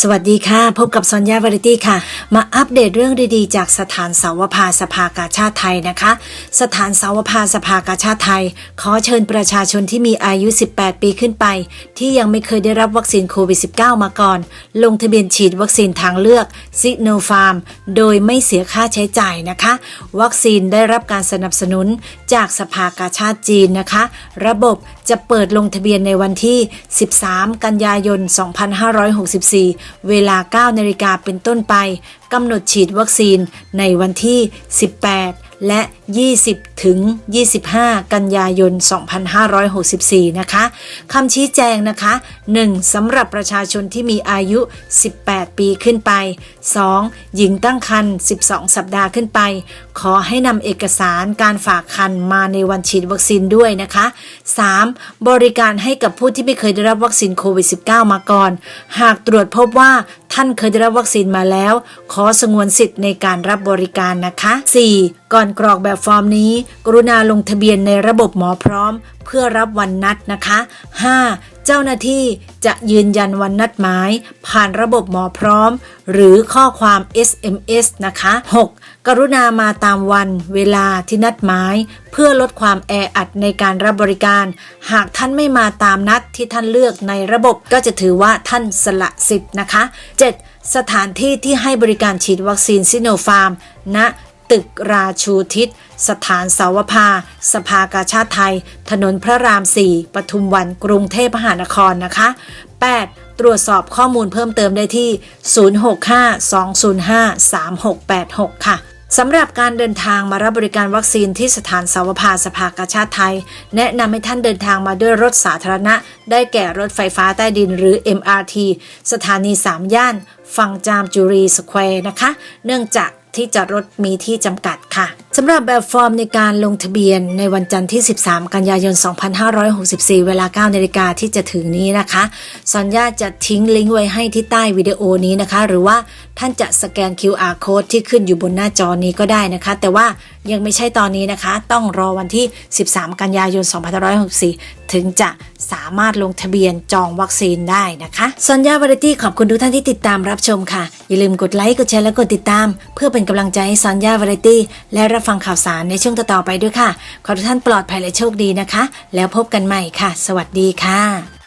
สวัสดีค่ะ พบกับซอนยาวาริตี้ค่ะ มาอัปเดตเรื่องดีๆ จากสถานสาวภาสภากาชาติไทยนะคะ สถานสาวภาสภากาชาติไทย ขอเชิญประชาชนที่มีอายุ 18 ปีขึ้นไป ที่ยังไม่เคยได้รับวัคซีนโควิด -19 มาก่อน ลงทะเบียนฉีดวัคซีนทางเลือกซิโนฟาร์ม โดยไม่เสียค่าใช้จ่ายนะคะ วัคซีนได้รับการสนับสนุนจากสภากาชาติจีนนะคะ ระบบจะเปิดลงทะเบียนในวันที่ 13 กันยายน 2564เวลา9นาฬิกาเป็นต้นไปกำหนดฉีดวัคซีนในวันที่ 18 และ 20 ถึง 25 กันยายน 2564 นะคะคำชี้แจงนะคะ 1. สำหรับประชาชนที่มีอายุ 18 ปีขึ้นไป 2. หญิงตั้งครรภ์12 สัปดาห์ขึ้นไป ขอให้นำเอกสารการฝากคันมาในวันฉีดวัคซีนด้วยนะคะ 3. บริการให้กับผู้ที่ไม่เคยได้รับวัคซีนโควิด -19 มาก่อน หากตรวจพบว่า ท่านเคยได้รับวัคซีนมาแล้ว ขอสงวนสิทธิ์ในการรับบริการนะคะ 4. ก่อนกรอกแบบฟอร์มนี้ กรุณาลงทะเบียนในระบบหมอพร้อม เพื่อรับวันนัดนะคะ 5. เจ้าหน้าที่จะยืนยันวันนัดหมาย ผ่านระบบหมอพร้อม หรือข้อความ SMS นะคะ 6. กรุณามาตามวันเวลาที่นัดหมาย เพื่อลดความแออัดในการรับบริการ หากท่านไม่มาตามนัดที่ท่านเลือกในระบบก็จะถือว่าท่านสละสิทธิ์นะคะ 7. สถานที่ที่ให้บริการฉีดวัคซีนซิโนฟาร์มณ ตึกราชูทิศ สถานสาวภา สภากาชาติไทย ถนนพระราม4ปทุมวันกรุงเทพมหานครนะคะ 8. ตรวจสอบข้อมูลเพิ่มเติมได้ที่ 065-205-3686 ค่ะสำหรับการเดินทางมารับบริการวัคซีนที่สถานสาวภาสภากาชาติไทย แนะนำให้ท่านเดินทางมาด้วยรถสาธารณะ ได้แก่รถไฟฟ้าใต้ดินหรือ MRT สถานี 3 ย่าน ฝั่งจามจุรีสแควร์นะคะ เนื่องจาก ที่จอดรถมีที่จำกัดค่ะสำหรับแบบฟอร์มในการลงทะเบียนในวันจันทร์ที่ 13 กันยายน 2564 เวลา 9 นาฬิกาที่จะถึงนี้นะคะสัญญาจะทิ้งลิงก์ไว้ให้ที่ใต้วิดีโอนี้นะคะ หรือว่าท่านจะสแกน QR code ที่ขึ้นอยู่บนหน้าจอนี้ก็ได้นะคะ แต่ว่ายังไม่ใช่ตอนนี้นะคะ ต้องรอวันที่ 13 กันยายน 2564 ถึงจะสามารถลงทะเบียนจองวัคซีนได้นะคะสัญญาวาไรตี้ขอบคุณทุกท่านที่ติดตามรับชมค่ะ อย่าลืมกดไลค์ กดแชร์และกดติดตาม เพื่อเป็นกำลังใจให้ซอนย่าวาไรตี้และรับฟังข่าวสารในช่วงต่อๆไปด้วยค่ะ ขอทุกท่านปลอดภัยและโชคดีนะคะ แล้วพบกันใหม่ค่ะ สวัสดีค่ะ